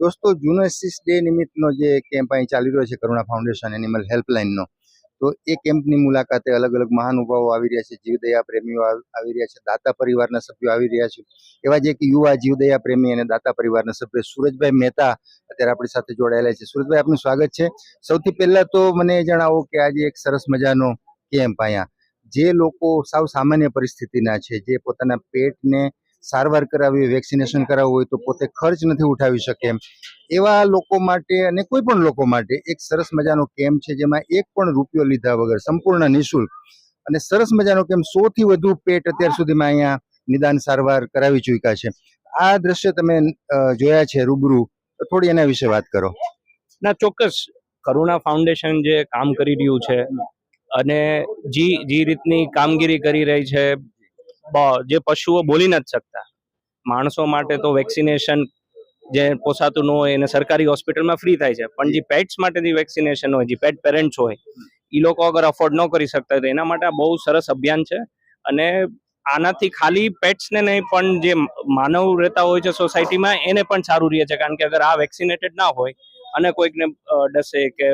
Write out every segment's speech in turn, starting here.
દોસ્તો, જુનેસિસ ડે નિમિત્તનો જે કેમ્પ અહીં ચાલી રહ્યો છે, કરુણા ફાઉન્ડેશન એનિમલ હેલ્પલાઇનનો, તો એ કેમ્પની મુલાકાતે અલગ અલગ મહાનુભાવો આવી રહ્યા છે, જીવદયા પ્રેમીઓ આવ- રહ્યા છે, દાતા પરિવારના સભ્યો આવી રહ્યા છે. એવા જે એક યુવા જીવદયા પ્રેમી અને દાતા પરિવારના સભ્ય સુરજભાઈ મહેતા અત્યારે આપણી સાથે જોડાયેલા છે. સુરજભાઈ, આપનું સ્વાગત છે. સૌથી પહેલા તો મને જણાવો કે આજે એક સરસ મજાનો કેમ્પ અહીંયા. જે લોકો સાવ સામાન્ય પરિસ્થિતિના છે, જે પોતાના પેટને સારવાર કરાવવી વેક્સિનેશન કરાવવું હોય તો પોતે ખર્ચ નથી ઉઠાવી શકે એમ. એવા લોકો માટે અને કોઈ પણ લોકો માટે એક સરસ મજાનો કેમ્પ છે, જેમાં એક પણ રૂપિયો લીધા વગર સંપૂર્ણ નિઃશુલ્ક. અને સરસ મજાનો કેમ્પ સૌથી વધુ પેટ અત્યાર સુધીમાં અહીંયા નિદાન સારવાર કરાવી ચૂક્યા છે. આ દ્રશ્ય તમે જોયા છે રૂબરૂ. થોડી એના વિશે વાત કરો. ના, ચોક્કસ. કરુણા ફાઉન્ડેશન જે કામ કરી રહ્યું છે અને જી, જે રીતની કામગીરી કરી રહી છે જે પશુઓ બોલી નથી શકતા. માણસો માટે તો વેક્સિનેશન જે પોસાતું ન હોય એને સરકારી હોસ્પિટલમાં ફ્રી થાય છે. પણ જે પેટ્સ માટે જે વેક્સિનેશન હોય, જે પેટ પેરેન્ટ્સ હોય એ લોકો અગર અફોર્ડ ન કરી શકતા તો એના માટે આ બહુ સરસ અભિયાન છે. અને આનાથી ખાલી પેટ્સને નહીં, પણ જે માનવ રહેતા હોય છે સોસાયટીમાં, એને પણ સારું રહે છે. કારણ કે અગર આ વેક્સિનેટેડ ના હોય અને કોઈકને ડસે કે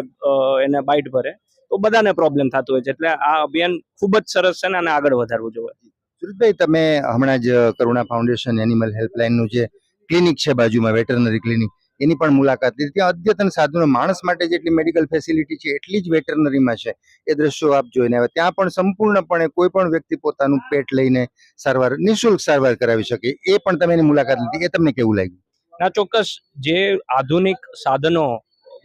એને બાઇટ ભરે, તો બધાને પ્રોબ્લેમ થતું હોય છે. એટલે આ અભિયાન ખૂબ જ સરસ છે ને આને આગળ વધારવું જોઈએ. સુરતભાઈ, તમે હમણાં જ કરુણા ફાઉન્ડેશન એનિમલ હેલ્પલાઇનનું જે ક્લિનિક છે બાજુમાં, વેટરનરી ક્લિનિક, એની પણ મુલાકાત લીધી. ત્યાં અદ્યતન સાધનો, માણસ માટે જેટલી મેડિકલ ફેસિલિટી છે, એટલી જ વેટરનરીમાં છે. એ દ્રશ્યો આપ જોઈને આવે ત્યાં પણ સંપૂર્ણપણે કોઈ પણ વ્યક્તિ પોતાનું પેટ લઈને સારવાર, નિઃશુલ્ક સારવાર કરાવી શકે. એ પણ તમે એની મુલાકાત લીધી. એ તમને કેવું લાગ્યું? ના, ચોક્કસ. જે આધુનિક સાધનો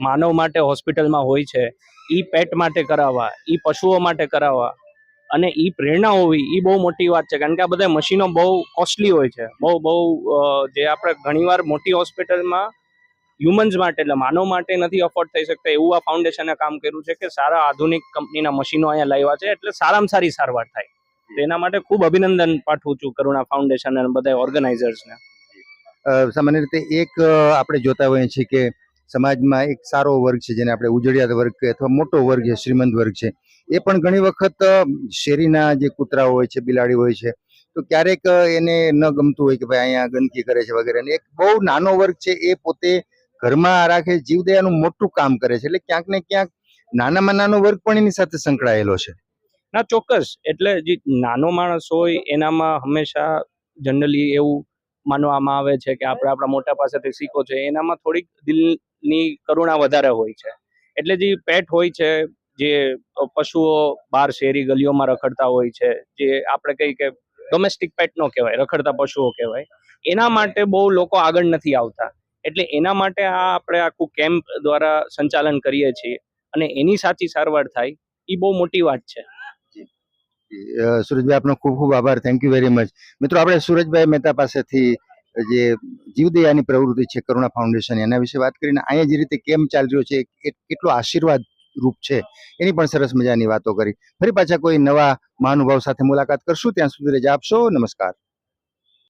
માનવ માટે હોસ્પિટલમાં હોય છે એ પેટ માટે કરાવવા, ઈ પશુઓ માટે કરાવવા અને એ પ્રેરણા હોવી એ બહુ મોટી વાત છે, કારણ કે આ બધા મશીનો બહુ કોસ્ટલી હોય છે. બહુ બહુ જે આપણે ઘણીવાર મોટી હોસ્પિટલમાં હ્યુમન્સ માટે એટલે માનવ માટે નથી અફોર્ડ થઈ શકતા એવું આ ફાઉન્ડેશને કામ કર્યું છે કે સારા આધુનિક કંપનીના મશીનો અહીંયા લાવ્યા છે, એટલે સારામાં સારી સારવાર થાય. તો એના માટે ખૂબ અભિનંદન પાઠવું છું કરુણા ફાઉન્ડેશન અને બધા ઓર્ગેનાઇઝર્સને સામાન્ય રીતે એક આપણે જોતા હોઈએ છીએ કે સમાજમાં એક સારો વર્ગ છે જેને આપણે ઉજળિયાત વર્ગ કે અથવા મોટો વર્ગ છે, શ્રીમંત વર્ગ છે. એ પણ ઘણી વખત શેરીના જે કૂતરા હોય છે, બિલાડી હોય છે, તો ક્યારેક એને ન ગમતું હોય કે ભાઈ અહીંયા ગંદકી કરે છે વગેરે. એક બહુ નાનો વર્ગ છે, એ પોતે ઘરમાં રાખે જીવદયાનું મોટું કામ કરે છે. એટલે ક્યાંક ને ક્યાંક નાનામાં નાનો વર્ગ પણ એની સાથે સંકળાયેલો છે. ના, ચોક્કસ. એટલે જે નાનો માણસ હોય, એનામાં હંમેશા જનરલી એવું માનવામાં આવે છે કે આપણે આપણા મોટા પાસેથી શીખો છે. એનામાં થોડીક દિલની કરુણા વધારે હોય છે. એટલે જે પેટ હોય છે જે પશુઓ બહાર શેરી ગલીઓમાં રખડતા હોય છે, જે આપણે કહીએ કે ડોમેસ્ટિક પેટનો કહેવાય, રખડતા પશુઓ કહેવાય, એના માટે બહુ લોકો આગળ નથી આવતા. એટલે એના માટે આ આપણે આખું કેમ્પ દ્વારા સંચાલન કરીએ છીએ અને એની સાચી સારવાર થાય એ બહુ મોટી વાત છે. સુરજભાઈ, આપનો ખૂબ ખૂબ આભાર. થેન્ક યુ વેરી મચ મિત્રો, આપણે સુરજભાઈ મહેતા પાસેથી જે જીવદયાની પ્રવૃત્તિ છે, કરુણા ફાઉન્ડેશન, એના વિશે વાત કરીને, અહીંયા જે રીતે કેમ ચાલી રહ્યો છે કેટલો આશીર્વાદ રૂપ છે. એની પણ સરસ મજાની વાતો કરી. ફરી પાછા કોઈ નવા મહાનુભાવ સાથે મુલાકાત કરશું. ત્યાં સુધી રજા આપશો. નમસ્કાર.